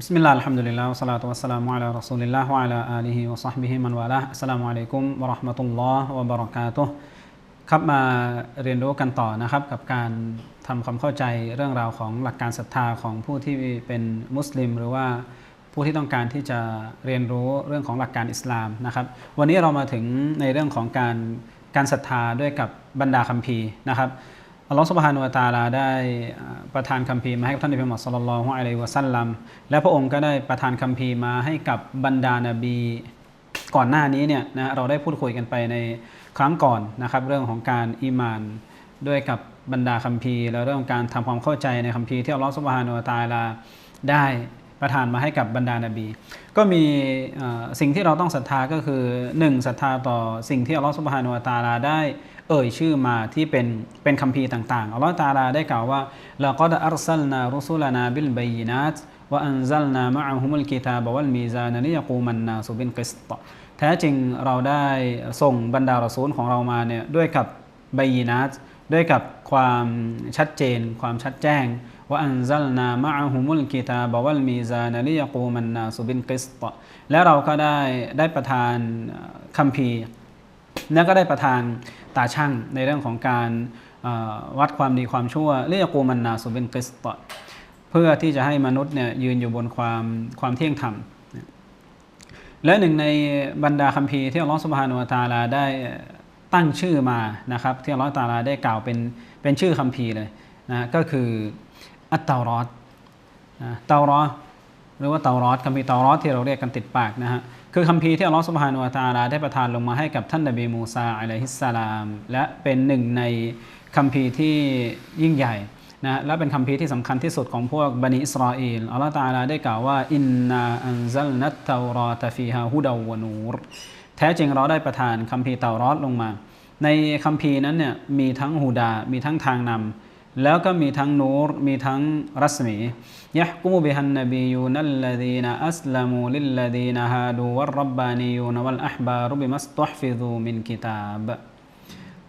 بسم الله الحمد لله والصلاة والسلام على رسول الله وعلى آله وصحبه من والاه السلام عليكم ورحمة الله وبركاته ครับมาเรียนรู้กันต่อนะครับกับการทำความเข้าใจเรื่องราวของหลักการศรัทธาของผู้ที่เป็นมุสลิม หรือว่าผู้ที่ต้องการที่จะเรียนรู้เรื่องของหลักการอิสลามนะครับ วันนี้เรามาถึงในเรื่องของการการศรัทธาด้วยกับบรรดาคัมภีร์นะครับ อัลลอฮฺสุบฮานุวะตาลาได้ประทานคัมภีร์มาให้กับท่านนบีมุฮัมมัดสุลลัลลอฮุอะลัยฮิวะสัลลัมและพระองค์ก็ได้ประทานคัมภีร์มาให้กับบรรดานบีก่อนหน้านี้เนี่ยนะเราได้พูดคุยกันไปในครั้งก่อนนะครับเรื่องของการอีมานด้วยกับบรรดาคัมภีร์ แล้วเรื่องของการทำความเข้าใจในคัมภีร์ที่อัลลอฮฺสุบฮานุวะตาลาได้ประทานมาให้กับบรรดานาบี ก็มีสิ่งที่เราต้องศรัทธาก็คือ 1 ศรัทธาต่อสิ่งที่อัลลอฮฺสุบฮานุวะตาลาได้ เอ่ยชื่อมาที่เป็นเป็นคัมภีต่างๆ อัลลอฮฺตาลาได้กล่าวว่าละกอดอัลซัลนารุสุลนาบิลบัยนัตวะอันซัลนามะฮุมุลกิตาบวัลมีซานลิยกูมันนาสุบินกิสตแท้จริงเราได้ส่งบรรดารอซูลของเรามาเนี่ยด้วยกับบัยนัตด้วยกับความชัดเจน ความชัดแจ้งว่าอันซัลนามะฮุมุลกิตาบวัลมีซานลิยกูมันนาสุบินกิสตและเราก็ได้ได้ประทานคัมภี และก็ได้ประทานตาช่างในเรื่องของการวัดความดีความชั่วเรียกกูมันนาสุบินกิสตอเพื่อที่จะให้มนุษย์เนี่ยยืนอยู่บนความความเที่ยงธรรมและหนึ่งในบรรดาคัมภีร์ที่อัลลอฮฺสุบฮานุวตาลาได้ตั้งชื่อมานะครับที่อัลลอฮฺตาลาได้กล่าวเป็นเป็นชื่อคัมภีร์เลยนะก็คืออัตตารอดเตารอหรือว่าเตารอดคัมภีร์เตารอดที่เราเรียกกันติดปากนะฮะ คือคัมภีร์ที่อัลลอฮฺสุบฮานุวะตาลาได้ประทานลงมาให้กับท่านนบีมูซาอะลัยฮิสสลาม และเป็นหนึ่งในคัมภีร์ที่ยิ่งใหญ่นะและเป็นคำพีที่สำคัญที่สุดของพวกบันิอิสราเอลอัลลอฮฺตาลาได้กล่าวว่าอินนาอันซัลนัตเตารอตฟีฮาฮุดาวนูรแท้จริงเราได้ประทานคัมภีร์เตารอดลงมา ในคัมภีร์นั้นเนี่ยมีทั้งฮูดา มีทั้งทางนำ แล้วก็มีทั้งนูรมีทั้งรัศมียะกุมบิฮันนบียูนัลลดีนอัสลามูลิลลดีนฮาดูวัรรับบานียูนวัลอัฮบารุบิมัสตุฮฟิซูมินกิตาบ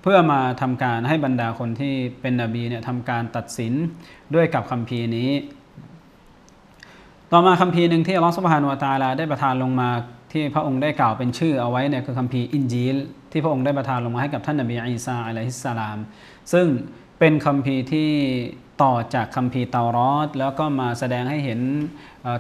เพื่อมาทำการให้บรรดาคนที่เป็นนบีเนี่ยทำการตัดสินด้วยกับคัมภีร์นี้ ต่อมาคัมภีร์หนึ่งที่อัลลอฮฺสุบฮานุวะตาลาได้ประทานลงมาที่พระองค์ได้กล่าวเป็นชื่อเอาไว้เนี่ยคือคัมภีร์อินจีลที่พระองค์ได้ประทานลงมาให้กับท่านนบีอีสาอะลัยฮิสสลาม ซึ่ง เป็นคัมภีที่ต่อจากคัมภีเตารอดแล้วก็มาแสดงให้เห็น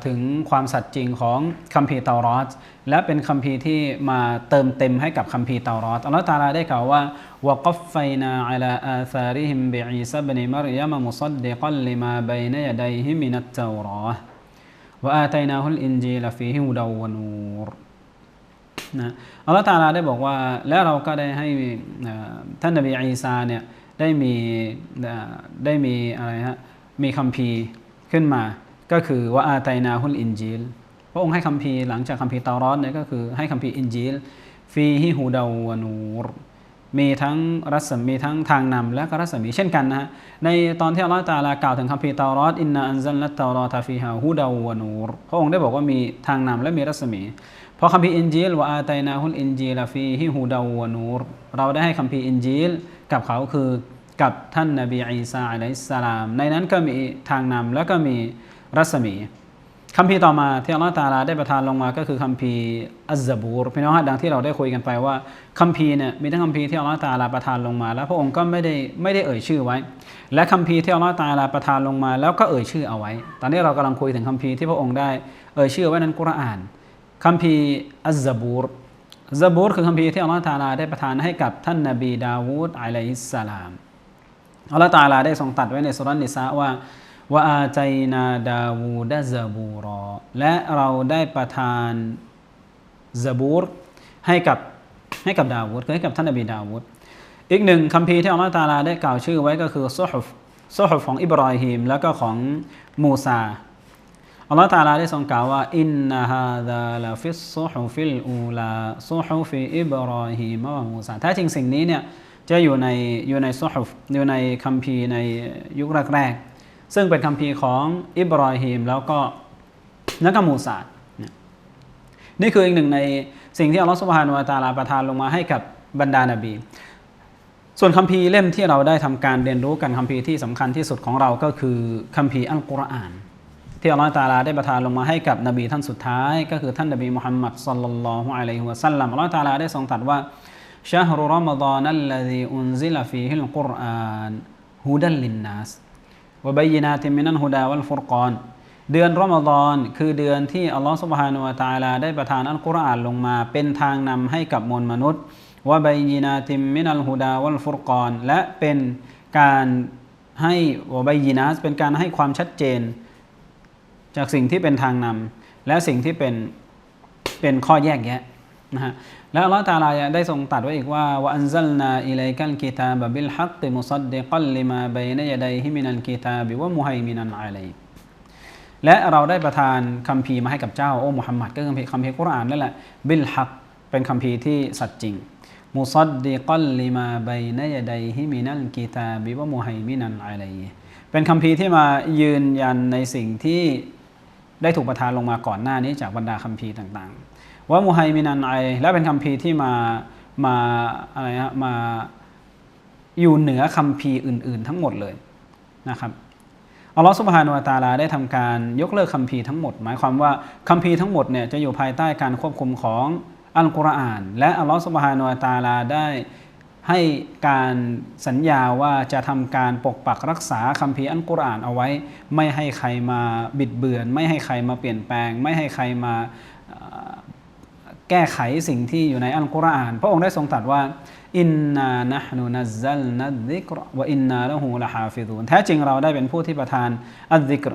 ถึงความสัตย์จริงของคัมภีเตารอดและเป็นคัมภีที่มาเติมเต็มให้กับคัมภีเตารอดอัลลอฮฺตาลาได้กล่าวว่าวะกัฟไฟนาอัลาอาซาริฮิมบิอีซาบนิมารยามมุซัดดิกัลลิมาบัยนยดัยฮิมินัตเตารอวะอาตัยนาฮุลอินจีลฟีฮิวดาวนูรนะอัลลอฮฺตาลาได้บอกว่าและเราก็ได้ให้ท่านนบีอีสาเนี่ย ได้มีได้มีอะไรฮะมีคัมภีร์ขึ้นมา ก็คือว่าอาตัยนาฮุลอินจีลพระองค์ให้คัมภีร์หลังจากคัมภีร์เตารอดเนี่ยก็คือให้คัมภีร์อินจีลฟีฮิฮูดาวนูรมีทั้งรัศมีทั้งทางนำและก็รัศมีเช่นกันนะฮะในตอนที่อัลลอฮฺตาลากล่าวถึงคัมภีร์เตารอดอินนาอันซัลลัตเตารอตาฟีฮาฮูดาวนูรพระองค์ได้บอกว่ามีทางนำและมีรัศมี พอคัมภีร์อินจีลว่าอาตัยนาฮุลอินจีลฟีฮิฮูดาวนูรเราได้ให้คัมภีร์อินจีลกับเขาคือกับท่านนบีอีสาอะลัยฮิสลาม ในนั้นก็มีทางนำแล้วก็มีรัศมีคัมภีร์ต่อมาที่อัลลอฮฺตาลาได้ประทานลงมาก็คือคัมภีร์อัซบูรพี่น้องฮะดังที่เราได้คุยกันไปว่าคัมภีร์เนี่ยมีทั้งคัมภีร์ที่อัลลอฮฺตาลาประทานลงมา แล้วพระองค์ก็ไม่ได้ไม่ได้เอ่ยชื่อไว้ และคัมภีร์ที่อัลลอฮฺตาลาประทานลงมา แล้วก็เอ่ยชื่อเอาไว้ ตอนนี้เรากำลังคุยถึงคัมภีร์ที่พระองค์ได้เอ่ยชื่อไว้นั้นกุรอาน คัมภีอัซบูรซบูรคือคัมภีที่อัลลอฮฺตาลาได้ประทานให้กับท่านนบีดาวูดอะลัยฮิสสลามอัลลอฮฺตาลาได้ทรงตัดไว้ในสุรนิสาว่าว่าอาใจนาดาวูดะซาบูรอและเราได้ประทานซาบูรให้กับให้กับดาวูดคือให้กับท่านนบีดาวูดอีกหนึ่งคัมภีที่อัลลอฮฺตาลาได้กล่าวชื่อไว้ก็คือซุฮฟซุฮฟของอิบรอฮิมแล้วก็ของมูซา อัลลอฮฺตาลาได้ทรงกล่าวว่าอินนาฮาดาลาฟิสซุฮุฟิลอูลาซุฮุฟิอิบรอฮิมะมูซาแท้จริงสิ่งนี้เนี่ยจะอยู่ในอยู่ในซุฮุฟอยู่ในคัมภีร์ในยุคแรกๆซึ่งเป็นคัมภีร์ของอิบรอฮิมแล้วก็นักมูซานี่คืออีกหนึ่งในสิ่งที่อัลลอฮฺสุบฮานุวะตาลาประทานลงมาให้กับบรรดานบีส่วนคัมภีร์เล่มที่เราได้ทำการเรียนรู้กันคัมภีร์ที่สำคัญที่สุดของเราก็คือคัมภีร์อัลกุรอาน ที่อัลลอฮฺตาลาได้ประทานลงมาให้กับนบีท่านสุดท้าย ก็คือท่านนบีมุฮัมมัดสัลลัลลอฮุอะลัยฮิวะสัลลัมอัลลอฮฺตาลาได้ทรงตรัสว่าชะฮรุรอมฎอนัลลซีอุนซิลฟีฮิลกุรอานฮุดัลลินนัสวะบัยนาติมินันฮุดาวัลฟุรกอนเดือนรอมฎอนคือเดือนที่อัลลอฮฺสุบฮานุวะตาลาได้ประทานอัลกุรอานลงมา เป็นทางนำให้กับมวลมนุษย์วะบัยนาติมินัลฮุดาวัลฟุรกอนและเป็นการให้วะบัยนาสเป็นการให้ความชัดเจน จากสิ่งที่เป็นทางนำและสิ่งที่เป็นเป็นข้อแยกแยะนะฮะแล้วอัลลอฮฺตาลาได้ทรงตรัสไว้อีกว่าว่าอันซัลนาอิเลกัลกิตาบบิลฮักติมุซัดดิกัลลิมาบัยนยดัยฮิมินัลกิตาบิวะมุฮัยมินันอะลัยและเราได้ประทานคัมภีร์มาให้กับเจ้าโอ้มุฮัมมัดก็คือคัมภีร์กุรอานนั่นแหละบิลฮักเป็นคัมภีร์ที่สัตย์จริงมุซัดดิกัลลิมาบัยนยดัยฮิมินัลกิตาบิวะมุฮัยมินันอะลัยเป็นคัมภีร์ที่มายืนยันในสิ่งที่ ได้ถูกประทานลงมาก่อนหน้านี้จากบรรดาคัมภีร์ต่างๆ ว่ามุฮัยมินันไอและเป็นคัมภีร์ที่มามาอะไรฮะมาอยู่เหนือคัมภีร์อื่น ๆ ทั้งหมดเลยนะครับอัลลอฮฺสุบฮานุวะตาลาได้ทำการยกเลิกคัมภีร์ทั้งหมด หมายความว่าคัมภีร์ทั้งหมดเนี่ยจะอยู่ภายใต้การควบคุมของอัลกุรอาน และอัลลอฮฺสุบฮานุวะตาลาได้ ให้การสัญญาว่าจะทำการปกปักรักษาคัมภีร์อัลกุรอานเอาไว้ ไม่ให้ใครมาบิดเบือน ไม่ให้ใครมาเปลี่ยนแปลง ไม่ให้ใครมาแก้ไขสิ่งที่อยู่ในอัลกุรอาน พระองค์ได้ทรงตรัสว่าอินนานะฮนุนัซซัลนัดซิกรวะอินนาละหูละฮาฟิซูนแท้จริงเราได้เป็นผู้ที่ประทานอัลซิกร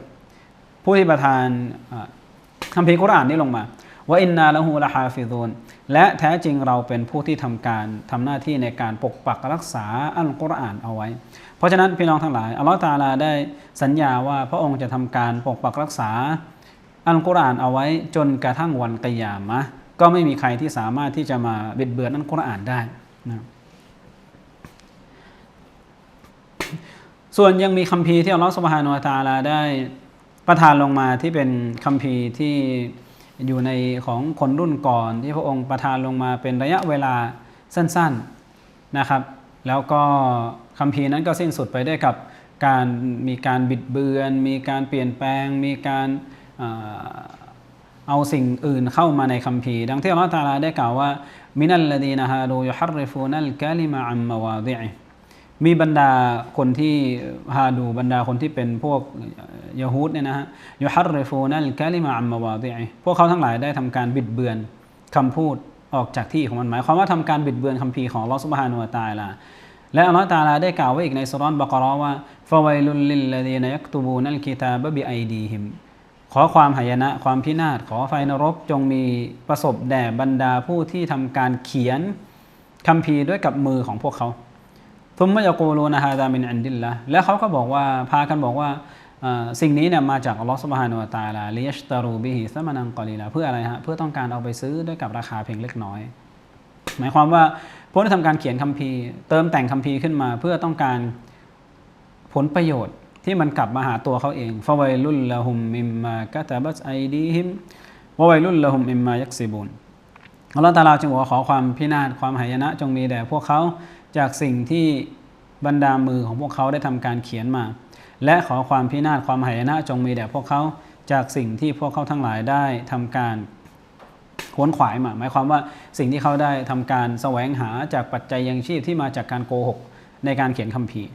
ผู้ที่ประทานคัมภีร์กุรอานนี้ลงมา ว่าอินนาละหูละฮาฟิซูนและแท้จริงเราเป็นผู้ที่ทำการทำหน้าที่ในการปกปักรักษาอัลกุรอานเอาไว้ เพราะฉะนั้นพี่น้องทั้งหลายอัลลอฮฺตาลาได้สัญญาว่าพระองค์จะทำการปกปักรักษาอัลกุรอานเอาไว้จนกระทั่งวันกิยามะก็ไม่มีใครที่สามารถที่จะมาบิดเบือนอัลกุรอานได้นะส่วนยังมีคัมภีร์ที่อัลลอฮฺสุบฮานุตาลาได้ประทานลงมาที่เป็นคัมภีร์ที่ อยู่ในของคนรุ่นก่อนที่พระองค์ประทานลงมาเป็นระยะเวลาสั้นๆนะครับ แล้วก็คัมภีร์นั้นก็สิ้นสุดไปได้กับการมีการบิดเบือน มีการเปลี่ยนแปลง มีการเอาสิ่งอื่นเข้ามาในคัมภีร์ดังที่อัลลอฮฺตาลาได้กล่าวว่ามินัลลดีนะฮาดูยุฮัรริฟูนัลกาลิมาอัมมาวาดิ มีบรรดาคนที่ฮาดูบรรดาคนที่เป็นพวกยะฮูดเนี่ยนะฮะยุฮัรริฟูนัลกาลิมาอัมมาวาดิพวกเขาทั้งหลายได้ทำการบิดเบือนคำพูดออกจากที่ของมันหมายความว่าทำการบิดเบือนคัมภีร์ของลอสุบฮานุตาลาและอัลลอฮฺตาลาได้กล่าวไว้อีกในสุรานบากรอว่าฟาวัยลุลลิลลดีนยักตูบูนัลกิตาบบิไอดีฮิมขอความหายนะความพินาศขอไฟนรกจงมีประสบแด่บรรดาผู้ที่ทำการเขียนคัมภีร์ด้วยกับมือของพวกเขา ทุมมยากูรูนะฮะดามินอันดิลละและเขาก็บอกว่าพากันบอกว่าสิ่งนี้เนี่ยมาจากอัลลอฮฺสุบฮานุวตาลาลิยชตารูบิฮิสมานังกอลีลาเพื่ออะไรฮะเพื่อต้องการเอาไปซื้อด้วยกับราคาเพียงเล็กน้อย หมายความว่าพวกที่ทำการเขียนคัมภีร์เติมแต่งคัมภีร์ขึ้นมา เพื่อต้องการผลประโยชน์ที่มันกลับมาหาตัวเขาเองฟาวัยลุลละหุมมิมมากะตาบัสไอดีฮิมวาวัยลุลละหุมมิมมายักซิบุนอัลลอฮฺตาลาจึงบอกขอความพินาศความหายนะจงมีแด่พวกเขา จากสิ่งที่บรรดามือของพวกเขาได้ทำการเขียนมา และขอความพินาศความหายนะจงมีแด่พวกเขาจากสิ่งที่พวกเขาทั้งหลายได้ทำการขวนขวายมาหมายความว่าสิ่งที่เขาได้ทำการแสวงหาจากปัจจัยยังชีพที่มาจากการโกหกในการเขียนคัมภีร์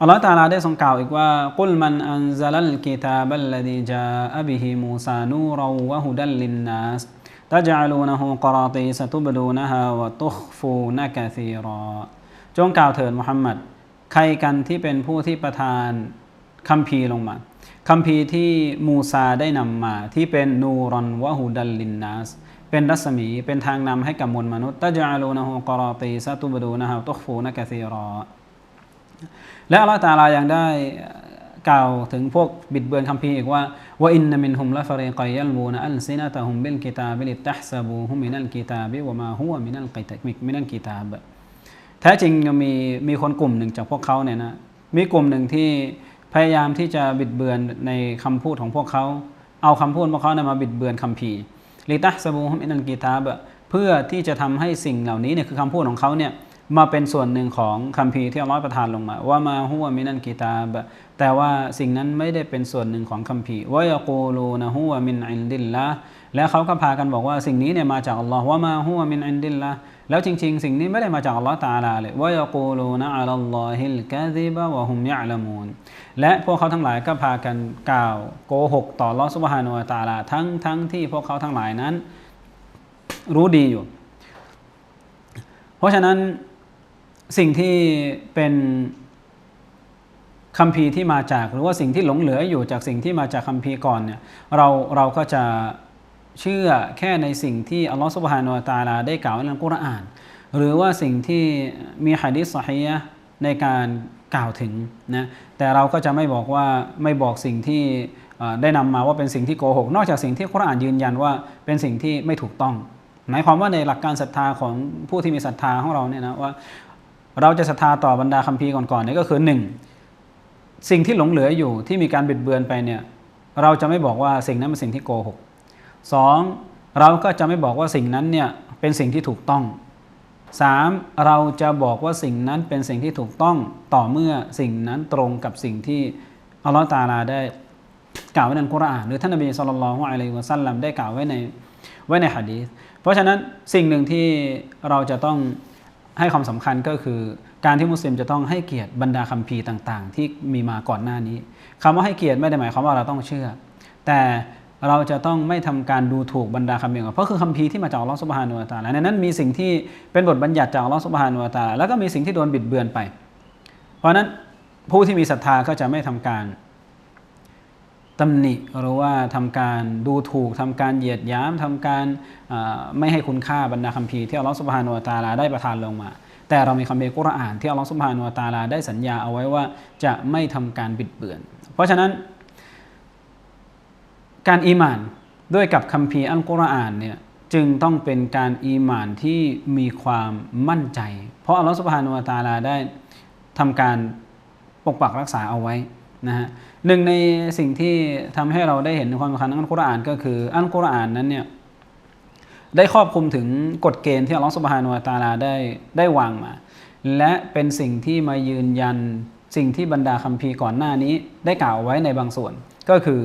อัลลอฮฺตาลาได้ทรงกล่าวอีกว่ากุลมันอันซาลัลกิตาบัลลดีจาอบิฮิมูซานูราวะฮุดัลลินนัสตะจัลูนะฮูกราตีสตุบดูนะฮาวะตุขฟูนะกะซีรอ จงกล่าวเถิดมุฮัมมัดใครกันที่เป็นผู้ที่ประทานคัมภีร์ลงมาคัมภีร์ที่มูซาได้นำมาที่เป็นนูรอนวะฮูดัลลินนัสเป็นรัศมีเป็นทางนำให้กับมวลมนุษย์ตะจัลูนะฮูกราตีสตุบดูนะฮาวะตุขฟูนะกะซีรอและอัลลอฮฺตาลายังได้กล่าวถึงพวกบิดเบือนคัมภีร์อีกว่าว่าอินนมินฮุมละฟรีกยัลบูนอัลซินะตะฮุมบิลกิตาบิลิตัฮซาบูฮุมินัลกิตาบิวะมาฮุวมินัลกิตาบิมินัลกิตาบ แท้จริงมีมีคนกลุ่มหนึ่งจากพวกเขาเนี่ยนะมีกลุ่มหนึ่งที่พยายามที่จะบิดเบือนในคำพูดของพวกเขา เอาคำพูดพวกเขาเนี่ยมาบิดเบือนคัมภีร์ลิตัฮซาบูฮุมินัลกิตาบเพื่อที่จะทำให้สิ่งเหล่านี้เนี่ยคือคำพูดของเขาเนี่ยมาเป็นส่วนหนึ่งของคัมภีร์ที่อัลลอฮ์ประทานลงมา ว่ามาฮุวมินันกิตาบแต่ว่าสิ่งนั้นไม่ได้เป็นส่วนหนึ่งของคัมภีร์วะยกูลูนะฮุวมินอินดิลละและเขาก็พากันบอกว่าสิ่งนี้เนี่ยมาจากอัลลอฮ์ว่ามาฮุวมินอินดิลละ แล้วจริง ๆ สิ่งนี้ไม่ได้มาจากอัลลอฮ์ตาลาเลยว่ายกูลูนะอัลลอฮิลกะซิบะวะฮุมยะละมูนและพวกเขาทั้งหลายก็พากันกล่าวโกหกต่อลอฮ์ซุบฮานุตาอาลาทั้งทั้งที่พวกเขาทั้งหลายนั้น รู้ดีอยู่ เพราะฉะนั้นสิ่งที่เป็นคัมภีร์ที่มาจากหรือว่าสิ่งที่หลงเหลืออยู่จากสิ่งที่มาจากคัมภีร์ก่อนเนี่ยเราเราก็จะ เชื่อแค่ในสิ่งที่อัลลอฮฺสุบฮานุวะตาลาได้กล่าวในอัลกุรอาน หรือว่าสิ่งที่มีฮะดิษสฮียะในการกล่าวถึงนะแต่เราก็จะไม่บอกว่าไม่บอกสิ่งที่ได้นำมาว่าเป็นสิ่งที่โกหก นอกจากสิ่งที่กุรอานยืนยันว่าเป็นสิ่งที่ไม่ถูกต้อง หมายความว่าในหลักการศรัทธาของผู้ที่มีศรัทธาของเราเนี่ยนะว่า เราจะศรัทธาต่อบรรดาคัมภีร์ก่อนๆเนี่ยก็คือหนึ่งสิ่งที่หลงเหลืออยู่ที่มีการบิดเบือนไปเนี่ยเราจะไม่บอกว่าสิ่งนั้นเป็นสิ่งที่โกหก สองเราก็จะไม่บอกว่าสิ่งนั้นเนี่ยเป็นสิ่งที่ถูกต้องสามเราจะบอกว่าสิ่งนั้นเป็นสิ่งที่ถูกต้องต่อเมื่อสิ่งนั้นตรงกับสิ่งที่อัลลอฮฺตาลาได้กล่าวไว้ในอัลกุรานหรือท่านนบีสุลต่านละฮ์อะลัยฮิวะสัลลัมได้กล่าวไว้ในไว้ในฮะดีษเพราะฉะนั้นสิ่งหนึ่งที่เราจะต้องให้ความสำคัญก็คือ การที่มุสลิมจะต้องให้เกียรติบรรดาคัมภีร์ต่าง ๆ ที่มีมาก่อนหน้านี้คำว่าให้เกียรติไม่ได้หมายความว่าเราต้องเชื่อ แต่ เราจะต้องไม่ทำการดูถูกบรรดาคัมภีร์ก่อนเพราะคือคัมภีที่มาจากอัลลอฮฺสุบฮานุวะตะอาลาในนั้นมีสิ่งที่เป็นบทบัญญัติจากอัลลอฮฺสุบฮานุวะตาแล้วก็มีสิ่งที่โดนบิดเบือนไป เพราะนั้นผู้ที่มีศรัทธาก็จะไม่ทำการตำหนิหรือว่าทำการดูถูกทำการเหยียดยามทำการไม่ให้คุณค่าบรรดาคัมภีร์ที่อัลลอฮฺสุบฮานุวะตะอาลาได้ประทานลงมา แต่เรามีคัมภีร์กุรอานที่อัลลอฮฺสุบฮานุวะตะอาลาได้สัญญาเอาไว้ว่าจะไม่ทำการบิดเบือน เพราะฉะนั้น การอีหมานด้วยกับคัมภีร์อัลกุรอานเนี่ยจึงต้องเป็นการอีหมานที่มีความมั่นใจ เพราะอัลลอฮฺสุบฮานุวะตาลาได้ทำการปกปักรักษาเอาไว้นะฮะหนึ่งในสิ่งที่ทำให้เราได้เห็นความสำคัญของอัลกุรอานก็คืออัลกุรอานนั้นเนี่ยได้ครอบคลุมถึงกฎเกณฑ์ที่อัลลอฮฺสุบฮานุวะตาลาได้ได้วางมา และเป็นสิ่งที่มายืนยันสิ่งที่บรรดาคัมภีร์ก่อนหน้านี้ได้กล่าวไว้ในบางส่วน ก็คือ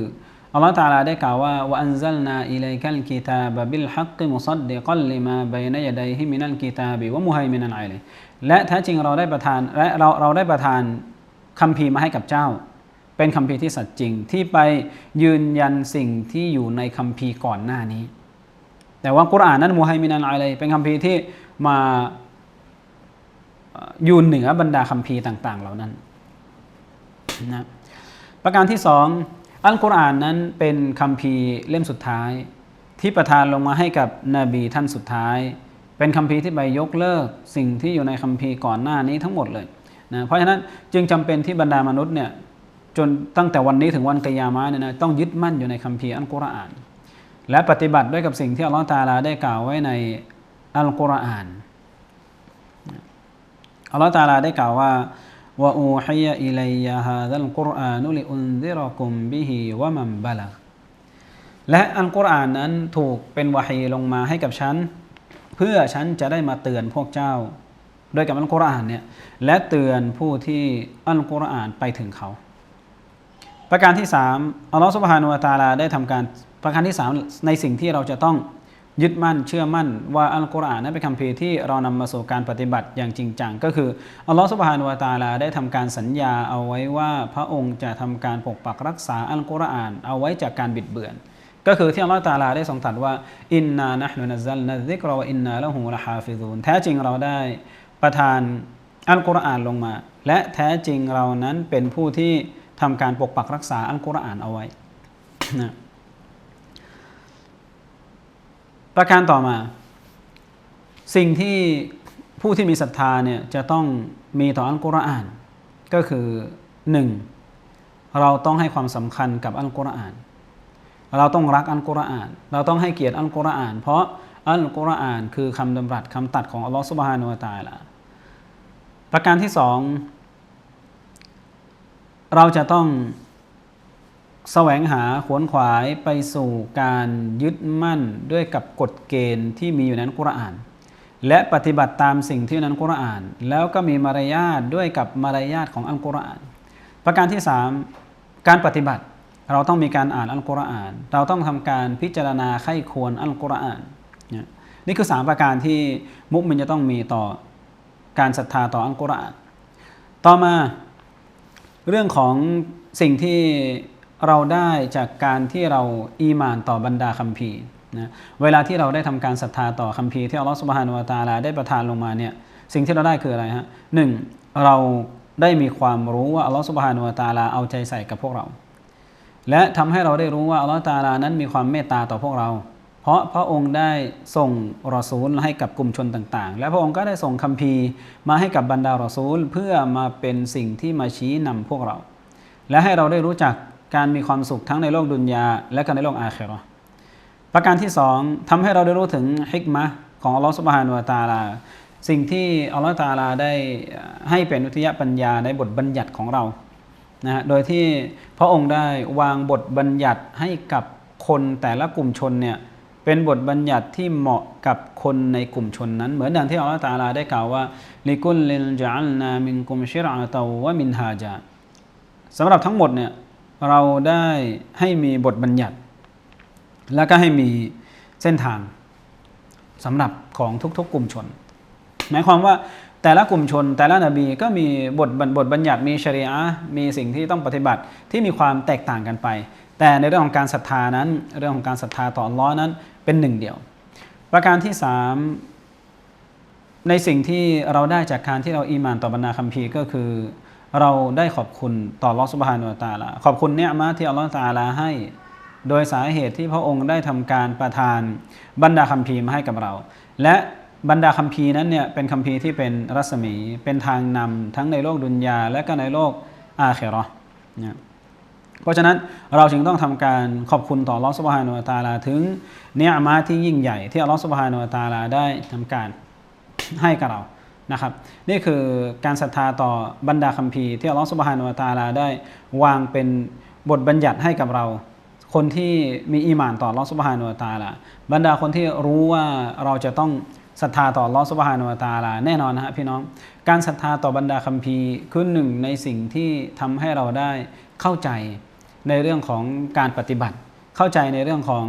อัลลอฮฺตาลาได้กล่าวว่าวันซัลนาอิเลกัลกิตาบบิลฮักกิมุซัดดิกัลลิมาบัยนยดัยฮิมินัลกิตาบิวะมุฮัยมินันอัยลัยและแท้จริงเราได้ประทานและเราเราได้ประทานคัมภีร์มาให้กับเจ้า เป็นคัมภีร์ที่สัตย์จริงที่ไปยืนยันสิ่งที่อยู่ในคัมภีร์ก่อนหน้านี้ แต่ว่ากุรอานนั้นมุฮัยมินันอัยลัยเป็นคัมภีร์ที่มาอยู่เหนือบรรดาคัมภีร์ต่าง ๆ เหล่านั้นนะประการที่สอง อัลกุรอานนั้นเป็นคัมภีร์เล่มสุดท้าย ที่ประทานลงมาให้กับนบีท่านสุดท้าย เป็นคัมภีร์ที่ไปยกเลิกสิ่งที่อยู่ในคัมภีร์ก่อนหน้านี้ทั้งหมดเลยนะเพราะฉะนั้นจึงจำเป็นที่บรรดามนุษย์เนี่ยจนตั้งแต่วันนี้ถึงวันกิยามะเนี่ยนะต้องยึดมั่นอยู่ในคัมภีร์อัลกุรอาน และปฏิบัติด้วยกับสิ่งที่อัลลอฮฺตาลาได้กล่าวไว้ในอัลกุรอานอัลลอฮฺตาลาได้กล่าวว่า ว่าอูฮิยะอิลัยยะฮาซัลกุรอานุลิอุนซิรกุมบิฮิวะมัมบะลักและอัลกุรอานนั้นถูกเป็นวะฮีลงมาให้กับฉัน เพื่อฉันจะได้มาเตือนพวกเจ้า โดยกับอัลกุรอานเนี่ยและเตือนผู้ที่อัลกุรอานไปถึงเขา ประการที่สามอัลลอฮฺสุบฮานุวะตาลาได้ทำการประการที่สามในสิ่งที่เราจะต้อง ยึดมั่นเชื่อมั่นว่าอัลกุรอานนั้นเป็นคำพีที่เรานำมาสู่การปฏิบัติอย่างจริงจังก็คืออัลลอฮฺสุบฮานุวะตาลาได้ทำการสัญญาเอาไว้ว่าพระองค์จะทำการปกปักรักษาอัลกุรอานเอาไว้จากการบิดเบือน ก็คือที่อัลลอฮฺตาลาได้ทรงตรัสว่าอินนานะฮ์นุนัซัลนะซิกรอวอินนาละหูละฮาฟิซูนแท้จริงเราได้ประทานอัลกุรอานลงมา และแท้จริงเรานั้นเป็นผู้ที่ทำการปกปักรักษาอัลกุรอานเอาไว้นะ ประการต่อมา สิ่งที่ผู้ที่มีศรัทธาเนี่ยจะต้องมีต่ออัลกุรอาน ก็คือหนึ่งเราต้องให้ความสำคัญกับอัลกุรอาน เราต้องรักอัลกุรอาน เราต้องให้เกียรติอัลกุรอาน เพราะอัลกุรอานคือคำดำรัสคำตัดของอัลลอฮฺสุบฮานุวะตาลาประการที่สองเราจะต้อง แสวงหาขวนขวายไปสู่การยึดมั่นด้วยกับกฎเกณฑ์ที่มีอยู่ในอัลกุรอาน และปฏิบัติตามสิ่งที่นั้นกุรอาน แล้วก็มีมารยาทด้วยกับมารยาทของอัลกุรอาน ประการที่ 3 การปฏิบัติเราต้องมีการอ่านอัลกุรอาน เราต้องทำการพิจารณาไข้ควรอัลกุรอาน นี่คือ 3 ประการที่มุกมินจะต้องมีต่อการศรัทธาต่ออัลกุรอาน ต่อมาเรื่องของสิ่งที่ เราได้จากการที่เราอีมานต่อบรรดาคัมภีร์นะเวลาที่เราได้ทำการศรัทธาต่อคัมภีร์ที่อัลลอฮฺสุบฮานุวะตาลาได้ประทานลงมาเนี่ยสิ่งที่เราได้คืออะไรฮะหนึ่งเราได้มีความรู้ว่าอัลลอฮฺสุบฮานุวะตาลาเอาใจใส่กับพวกเรา และทำให้เราได้รู้ว่าอัลลอฮฺตาลานั้นมีความเมตตาต่อพวกเรา เพราะพระองค์ได้ส่งรอซูลให้กับกลุ่มชนต่างๆ และพระองค์ก็ได้ส่งคัมภีร์มาให้กับบรรดารอซูล เพื่อมาเป็นสิ่งที่มาชี้นำพวกเรา และให้เราได้รู้จัก การมีความสุขทั้งในโลกดุนยา และก็ในโลกอาเคราะห์ประการที่สองทำให้เราได้รู้ถึงฮิกมะของอัลลอฮฺสุบฮานุวะตาลา สิ่งที่อัลลอฮฺตาลาได้ให้เป็นวิทยาปัญญาในบทบัญญัติของเรานะฮะโดยที่พระองค์ได้วางบทบัญญัติให้กับคนแต่ละกลุ่มชนเนี่ยเป็นบทบัญญัติที่เหมาะกับคนในกลุ่มชนนั้น เหมือนอย่างที่อัลลอฮฺตาลาได้กล่าวว่าลิกุลลินจัลนามินกุมชิรอะตาวะมินฮาจาสำหรับทั้งหมดเนี่ย เราได้ให้มีบทบัญญัติ แล้วก็ให้มีเส้นทางสำหรับของทุกๆกลุ่มชน หมายความว่าแต่ละกลุ่มชน แต่ละนบีก็มีบทบทบัญญัติมีชริอะมีสิ่งที่ต้องปฏิบัติที่มีความแตกต่างกันไป แต่ในเรื่องของการศรัทธานั้น เรื่องของการศรัทธาต่อลอนั้นเป็นหนึ่งเดียว ประการที่สามในสิ่งที่เราได้จากการที่เราอีมานต่อบรรดาคัมภีร์ก็คือ เราได้ขอบคุณต่อลอสุบฮานุตาลาขอบคุณเนียมะที่อัลลอฮ์ตาลาให้ โดยสาเหตุที่พระองค์ได้ทำการประทานบรรดาคัมภีร์มาให้กับเรา และบรรดาคัมภีร์นั้นเนี่ยเป็นคัมภีร์ที่เป็นรัศมีเป็นทางนำทั้งในโลกดุนยาและก็ในโลกอาเคราะห์เนี่ยเพราะฉะนั้นเราจึงต้องทำการขอบคุณต่อลอสุบฮานุตาลาถึงเนียมาที่ยิ่งใหญ่ที่อัลลอฮฺสุบฮานุตาลาได้ทำการให้กับเรา นะครับนี่คือการศรัทธาต่อบรรดาคัมภีร์ที่อัลลอฮฺสุบฮานุวตาลาได้วางเป็นบทบัญญัติให้กับเรา คนที่มีอีหมานต่ออัลลอฮฺสุบฮานุวตาลาบรรดาคนที่รู้ว่าเราจะต้องศรัทธาต่ออัลลอฮฺสุบฮานุวตาลาแน่นอนนะฮะพี่น้อง การศรัทธาต่อบรรดาคัมภีร์คือหนึ่งในสิ่งที่ทำให้เราได้เข้าใจในเรื่องของการปฏิบัติ เข้าใจในเรื่องของ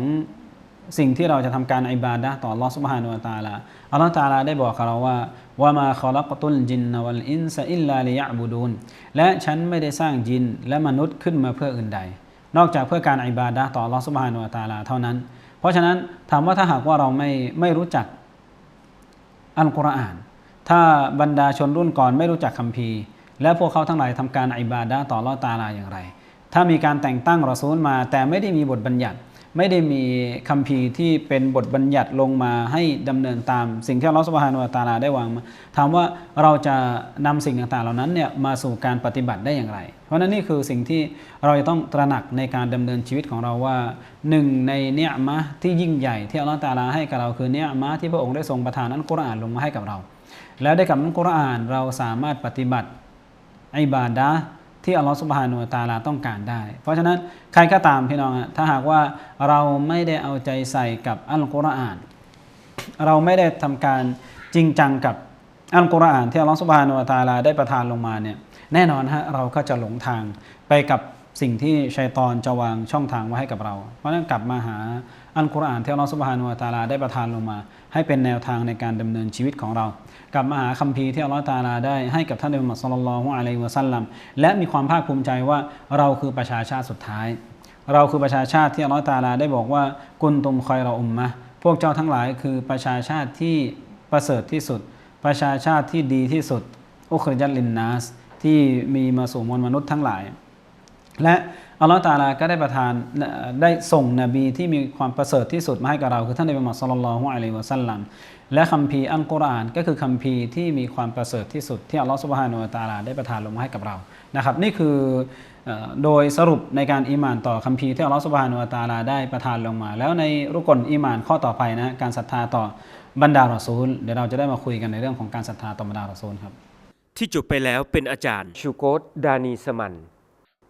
สิ่งที่เราจะทำการอิบาดะต่ออัลลอฮฺสุบฮานุวตาลา อัลลอฮฺตาลาได้บอกกับเราว่าว่ามาคอลักตุลจินนวัลอินซาอิลลาลิยะบูดูนและฉันไม่ได้สร้างจินและมนุษย์ขึ้นมาเพื่ออื่นใด นอกจากเพื่อการอิบาดะต่ออัลลอฮฺสุบฮานุวะตาลาเท่านั้น เพราะฉะนั้นถามว่าถ้าหากว่าเราไม่ไม่รู้จักอัลกุรอาน ถ้าบรรดาชนรุ่นก่อนไม่รู้จักคัมภีร์ และพวกเขาทั้งหลายทำการอิบาดะต่ออัลลอฮฺตาลาอย่างไร ถ้ามีการแต่งตั้งรอซูลมาแต่ไม่ได้มีบทบัญญัติ ไม่ได้มีคัมภีร์ที่เป็นบทบัญญัติลงมาให้ดำเนินตาม สิ่งที่อัลลอฮฺสุบฮานุตาลาได้วางมาถามว่าเราจะนำสิ่งต่างๆ เหล่านั้นเนี่ยมาสู่การปฏิบัติได้อย่างไร เพราะนั้นนี่คือสิ่งที่เราจะต้องตระหนักในการดำเนินชีวิตของเราว่าหนึ่งในเนียมะที่ยิ่งใหญ่ที่อัลลอฮฺตาลาให้กับเราคือเนียมะที่พระองค์ได้ทรงประทานอัลกุรอานลงมาให้กับเรา แล้วได้กับอัลกุรอานเราสามารถปฏิบัติอิบาดะ ที่อัลลอฮฺสุบฮานุตาลาต้องการได้ เพราะฉะนั้นใครก็ตามพี่น้องถ้าหากว่าเราไม่ได้เอาใจใส่กับอัลกุรอาน เราไม่ได้ทำการจริงจังกับอัลกุรอานที่อัลลอฮฺสุบฮานุตาลาได้ประทานลงมาเนี่ยแน่นอนฮะเราก็จะหลงทางไปกับสิ่งที่ชัยตอนจะวางช่องทางไว้ให้กับเรา เพราะฉะนั้นกลับมาหา อัลกุรอานที่อัลลอฮฺสุบฮานุวะตาลาได้ประทานลงมา ให้เป็นแนวทางในการดำเนินชีวิตของเรา กับมหาคัมภีร์ที่อัลลอฮฺตาลาได้ให้กับท่านอิบมุฮัมสุลลัลลอฮุอะลัยฮิวะสัลลัมและมีความภาคภูมิใจว่าเราคือประชาชาติสุดท้าย เราคือประชาชาติที่อัลลอฮฺตาลาได้บอกว่ากุนตุมคอยเราอุมมะพวกเจ้าทั้งหลายคือประชาชาติที่ประเสริฐที่สุด ประชาชาติที่ดีที่สุดอุคริจัลลินนัสที่มีมาสู่มวลมนุษย์ทั้งหลาย และ อัลลอฮฺตาลาก็ได้ประทานได้ส่งนบีที่มีความประเสริฐที่สุดมาให้กับเรา คือท่านนบีมุฮัมมัดสุลลัลลอฮุอะลัยฮิวะสัลลัมและคัมภีร์อัลกุรอานก็คือคัมภีร์ที่มีความประเสริฐที่สุดที่อัลลอฮฺสุบฮานุวะตาลาได้ประทานลงมาให้กับเรานะครับนี่คือโดยสรุปในการอีมานต่อคัมภีร์ที่อัลลอฮฺสุบฮานุวะตาลาได้ประทานลงมา แล้วในรุกลอีมานข้อต่อไปนะการศรัทธาต่อบรรดารอซูลเดี๋ยวเราจะได้มาคุยกันในเรื่องของการศรัทธาต่อบรรดารอซูลครับที่จบไปแล้วเป็นอาจารย์ชูโกตดานีสมัน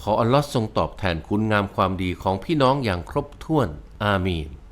ขออัลลอฮ์ทรงตอบแทนคุณงามความดีของพี่น้องอย่างครบถ้วน อามีน